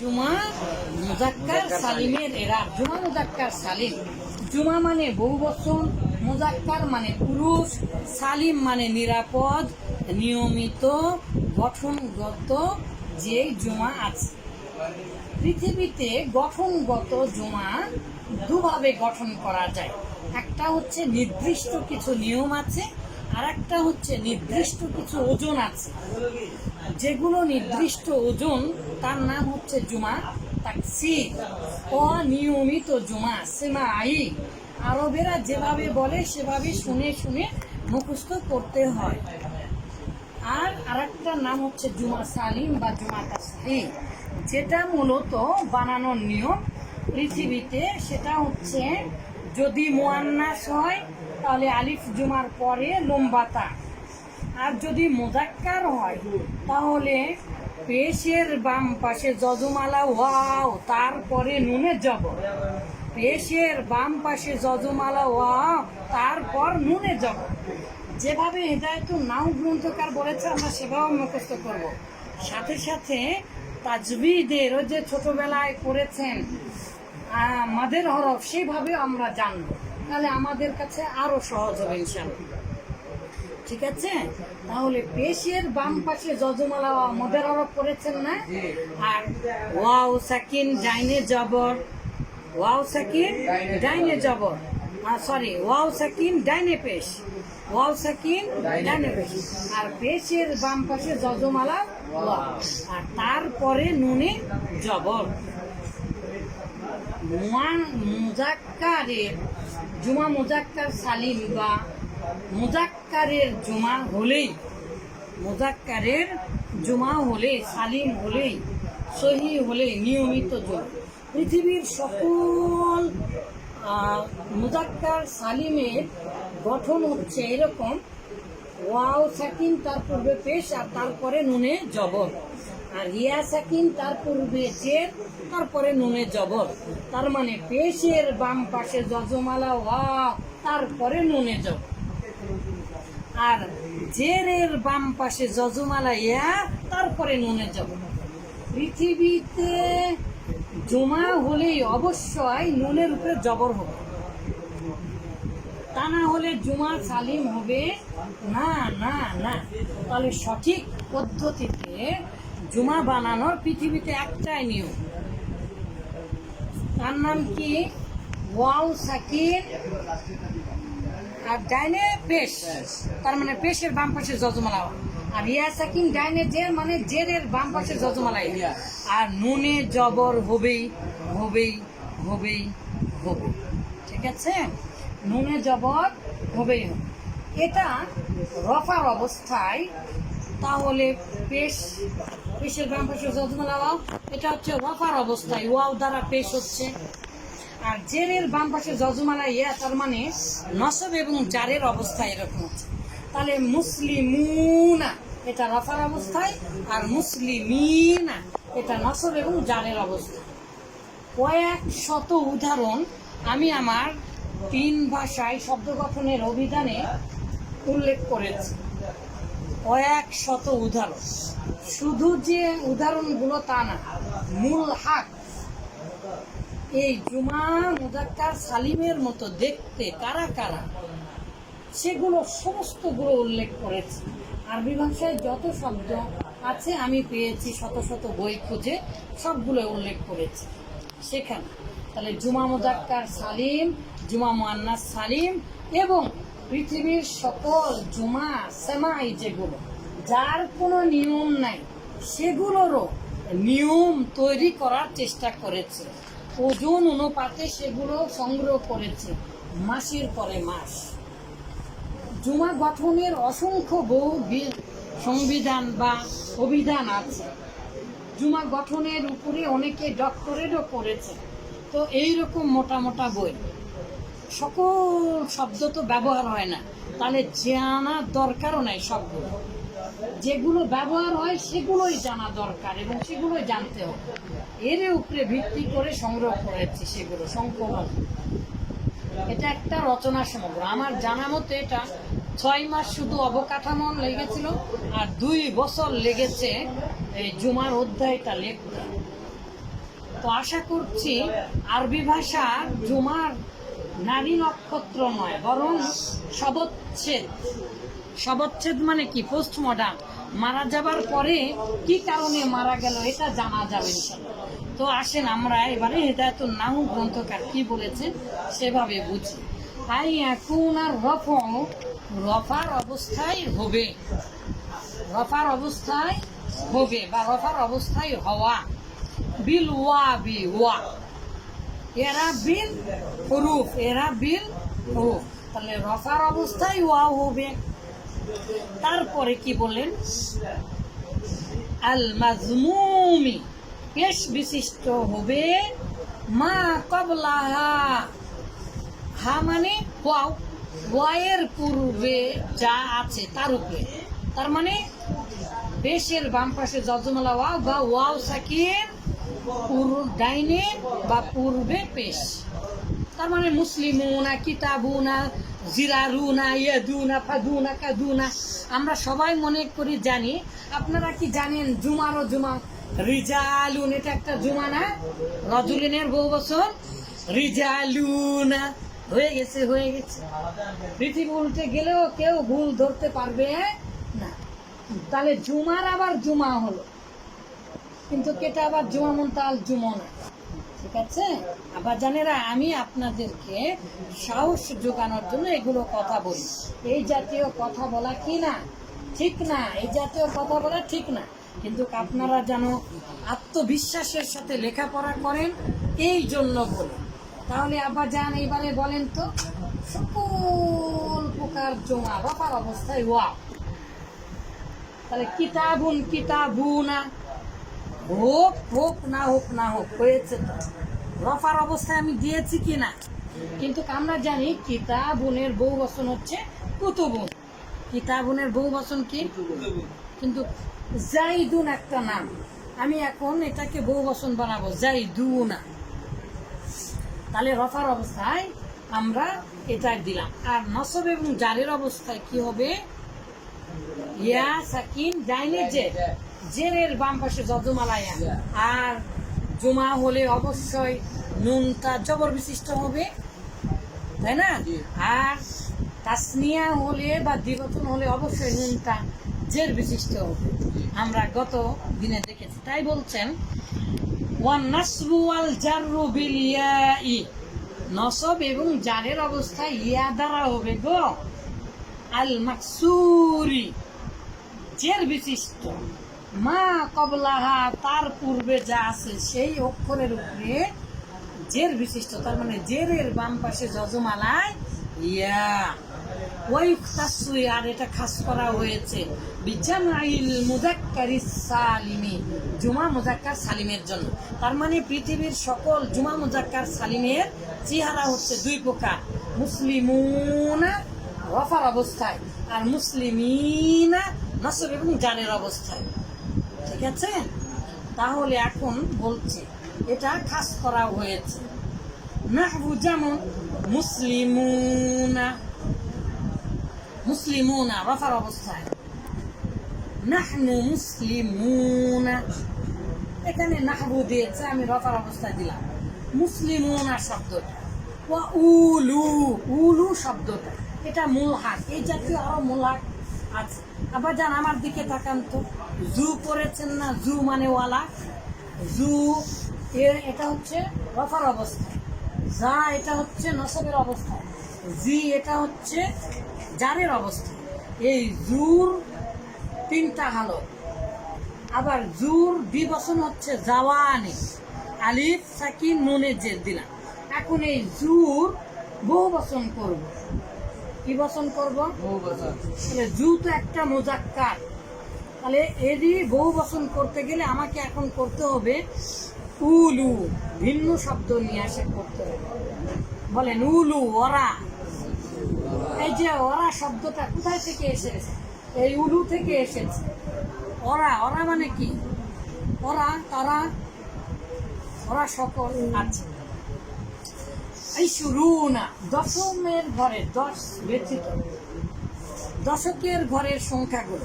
জুমা মুজাক্কার সালিমের এরা। জুমা মুজাক্কার সালিম। জুমা মানে বহু বচন, মুজাক্কার মানে পুরুষ, সালিম মানে নিরাপদ, নিয়মিত, গঠনগত যে জুমা আছে। পৃথিবীতে গঠনগত জুমা দুভাবে গঠন করা যায়। একটা হচ্ছে নির্দিষ্ট কিছু নিয়ম আছে আর একটা হচ্ছে নির্দিষ্ট কিছু ওজন আছে। যেগুলো নির্দিষ্ট ওজন তার নাম হচ্ছে জুমা তাকসির। অনিয়মিত জুমা সেমা আই আরবেরা যেভাবে বলে, সেভাবে শুনে শুনে মুখস্থ করতে হয়। আর আরেকটা নাম হচ্ছে জুমা সালিম বা জুমা তাসলিম, যেটা মূলত বানানোর নিয়ম পৃথিবীতে। সেটা হচ্ছে, যদি মোয়ান্নাস হয়, তাহলে আলিফ জুমার পরে লম্বাতা আর যদি মোজাক্কার হয়, তাহলে পেশের বাম পাশে যজমালা ওয়াও, তারপরে নুনে জব পেশের বাম পাশে যজমালা ওয়াও, তারপর নুনে জব যেভাবে হেদায়তুল নাও গ্রন্থকার বলেছে, আমরা সেভাবে মুখস্থ করব। সাথে সাথে তাজবিদের যে ছোটবেলায় করেছেন মাদের হরফ সেইভাবে আমরা জানব। তাহলে আমাদের কাছে আরও সহজ হবে ইনশাল্লাহ ঠিক আছে? তাহলে পেশের বাম পাশে যজমালা মদের হরফ করেছেন না? আর ওয়াও সাকিন, ডাইনে জবর। ওয়াও সাকিন, ডাইনে জবর। সরি ওয়াও সাকিন, ডাইনে পেশ। ওয়াও সাকিন, ডাইনে পেশ। আর পেশের বাম পাশে যজমালা আর তারপরে নুনে জবর। মুজাক্কারের জুমা মুজাক্কার সালিম বা মুজাক্কারের জুমা হলেই, মুজাক্কারের জুমা হলে সালিম হলেই, সহি হলে নিয়মিত জুমা। পৃথিবীর সকল মুজাক্কার সালিমের গঠন হচ্ছে এরকম, ওয়াও সাকিন তার পূর্বে পেশ আর তারপরে নুনে জবর। আর ইয়া সাকিন তার পূর্বে জের তারপরে নুনে জবর। তার মানে পেশের বাম পাশে জজমালা ওয়া, তারপরে নুনে জবর। আর জেরের বাম পাশে যজমালা ইয়া তারপরে নুনে জবর পৃথিবীতে জমা হলেই অবশ্যই নুনের উপরে জবর হবে। তা না হলে জুমা সালিম হবে? না না না। তাহলে সঠিক পদ্ধতিতে জুমা বানানোর পৃথিবীতে একটাই নিয়ম। তার নাম কি? ওয়াও সাকিন আর ডাইনে পেশ। তার মানে পেশের বাম পাশে যজমালা আর ইয়া সাকিন ডাইনে জের মানে জেরের বাম পাশে যজমালা। আর নুনে জবর হবেই হবেই হবেই হবে ঠিক আছে? নুনে জবর, হবেই হবে এটা রফার অবস্থায়, তাহলে পেশ, পেশের বাম পাশে ওয়াও এটা হচ্ছে রফার অবস্থায়। ওয়াও দ্বারা পেশ হচ্ছে। আর জেরের বাম পাশে যজমালা ইয়া, তার মানে নসব এবং জারের অবস্থা এরকম হচ্ছে। তাহলে মুসলিমুনা, এটা রফার অবস্থায়, আর মুসলিমিনা, এটা নসব এবং জারের অবস্থা। কয়েক শত উদাহরণ আমি আমার তিন ভাষায় শব্দ গঠনের অভিধানে উল্লেখ করেছি। কয়েক শত উদাহরণ। শুধু যে উদাহরণগুলো তা না, মূল হাক এই জুমা মুজাক্কার সালিমের মতো দেখতে কারা কারা? সেগুলো সমস্তগুলো উল্লেখ করেছে। আরবি ভাষায় যত শব্দ আছে, আমি পেয়েছি শত শত বই খুঁজে, সবগুলো উল্লেখ করেছি। সেখানে, তাহলে জুমা মুজাক্কার সালিম, জুমা মুয়ান্নাস সালিম এবং পৃথিবীর সকল জুমা সেমাই যেগুলো, যার কোনো নিয়ম নাই, সেগুলোরও নিয়ম তৈরি করার চেষ্টা করেছে। ওজন অনুপাতে সেগুলো সংগ্রহ করেছে মাসের পরে মাস। জুমা গঠনের অসংখ্য বহু সংবিধান বা অভিধান আছে। জুমা গঠনের উপরে অনেকে ডক্টরেটও করেছে। তো এই রকম মোটা মোটা বই। সকল শব্দ তো ব্যবহার হয় না। তাহলে জানার দরকারও নাই সবগুলো যেগুলো ব্যবহার হয় সেগুলোই জানা দরকার এবং সেগুলোই জানতে হবে। এর উপরে ভিত্তি করে সংগ্রহ করেছি সেগুলো সংকলন এটা একটা রচনা সমগ্র। আমার জানা মতে এটা ছয় মাস শুধু অবকাঠামো লেগেছিল আর দুই বছর লেগেছে এই জুমার অধ্যায়টা লিখতে। তো আশা করছি আরবি ভাষা জুমার নারী নক্ষত্র নয়, বরং সবচ্ছেদ সবচ্ছেদ মানে কি? পোস্ট মডার্ন মারা যাবার পরে কি কারণে মারা গেল এটা জানা যাবে তো আসেন আমরা এবারে এটা হেদায়তুল নাহু গ্রন্থকার কি বলেছে সেভাবে বুঝি। তাই এখন আর রফ, রফার অবস্থায় হবে। রফার অবস্থায় হবে বা রফার অবস্থায় হওয়া। বিল ওয়া বি ওয়া। এরা বিল হরুফ এরা বিল হরুফ তাহলে রফার অবস্থায় ওয়া হবে। তারপরে কি বললেন? আল মাজমুমি পেশ বিশিষ্ট হবে। মা কবলাহা, হা মানে ওয়াও ওয়ায়ের পূর্বে যা আছে তার উপরে। তার মানে পেশের বাম পাশে যজমালা ওয়াও বা ওয়াও সাকিন পূর্ব ডাইনে বা পূর্বে পেশ। তার মানে মুসলিমুনা, কিতাবুনা জিরারুনা ইয়াদুনা, ফাদুনা, কাদুনা। আমরা সবাই মনে করি জানি। আপনারা কি জানেন জুমারও জুমা রিজালুন, এটা একটা জুমা না? রজুলিনের বহু বছর। রিজালুনা, হয়ে গেছে হয়ে গেছে। পৃথিবী উল্টে গেলেও কেউ ভুল ধরতে পারবে না। তাহলে জুমার আবার জুমা হলো। কিন্তু কেটা আবার জুমা মন্তাল জুমো না? ঠিক আছে? আবার জানেরা, আমি আপনাদেরকে সাহস যোগানোর জন্য এগুলো কথা বলি। এই জাতীয় কথা বলা কি না? ঠিক না? এই জাতীয় কথা বলা ঠিক না। কিন্তু আপনারা যেন আত্মবিশ্বাসের সাথে লেখাপড়া করেন, এই জন্য বলি। তাহলে আবার যান এবারে বলেন তো, সকল প্রকার জমা রফার অবস্থায় ওয়া তাহলে কিতাবুন কিতাবুনা হোক হোক না হোক না হোক হয়েছে তো। রফার অবস্থায় আমি দিয়েছি কি না? কিন্তু আমরা জানি কিতাবুনের বহু বচন হচ্ছে কুতুবুন কিতাবুনের বহু বচন কি? কিন্তু জাইদুন একটা নাম। আমি এখন এটাকে বহু বচন বানাবো জাইদুনা। তাহলে রফার অবস্থায় আমরা এটা দিলাম। আর নসব এবং জারের অবস্থায় কি হবে? ইয়া সাকিন ডাইনে যে জেরের বাম পাশে যজমালায়া আর জুমা হলে অবশ্যই নুনটা জবর বিশিষ্ট হবে তাই না? আর তাসনিয়া হলে বা দ্বিবচন হলে অবশ্যই নুনটা জের বিশিষ্ট হবে আমরা গত দিনে দেখেছি তাই বলছেন ওয়ান নাসবু ওয়াল জাররু বিল ইয়াই। নসব এবং জারের অবস্থায় ইয়া দ্বারা হবে গো। আল মাকসুরি জের বিশিষ্ট মা কবলাহা, তার পূর্বে যা আছে সেই অক্ষরের উপরে জের বিশিষ্ট, তার মানে জেরের বাম পাশে যজমালায় ইয়া। ওই তাসুই আর এটা খাস করা হয়েছে। বিজামাইল মুজাক্কারি সালিমি, জুমা মুজাক্কার সালিমের জন্য। তার মানে পৃথিবীর সকল জুমা মুজাক্কার সালিমের চেহারা হচ্ছে দুই প্রকার। মুসলিমুনা রফার অবস্থায় আর মুসলিমিনা নসব এবং জানের অবস্থায়। ঠিক আছে? তাহলে এখন বলছে, এটা খাস করা হয়েছে। নাহবু যেমন মুসলিমুনা। মুসলিমুনা রফার অবস্থায়। নাহনু মুসলিমুনা। এখানে নাহবু দিয়েছে, আমি রফার অবস্থায় দিলাম। মুসলিমুনা শব্দটা। ওয়া উলু উলু শব্দটা। এটা মুলহাক, এই জাতীয় আরও মুলহাক আছে। আবার যান আমার দিকে তাকান তো। জু পড়েছেন না জু মানে ওয়ালা জু এর এটা হচ্ছে রফার অবস্থা। যা এটা হচ্ছে নসবের অবস্থা। জি এটা হচ্ছে জারের অবস্থা। এই জুর তিনটা হালত আবার জুর দ্বিবচন হচ্ছে জাওয়ানি। আলিফ সাকিন নুনের জের দিলাম। এখন এই জুর বহু বচন করব। কি বচন করব? তাহলে জু তো একটা মোজাক্কার। তাহলে এরই বহু বচন করতে গেলে আমাকে এখন করতে হবে উলু, ভিন্ন শব্দ নিয়ে আসে করতে হবে। বলেন উলু, ওরা। এই যে ওরা শব্দটা কোথায় থেকে এসেছে? এই উলু থেকে এসেছে। ওরা ওরা মানে কি? ওরা, তারা, ওরা সকল আছে। এই শুরু না দশমের ঘরে দশ ব্যতীত। দশকের ঘরের সংখ্যাগুলো।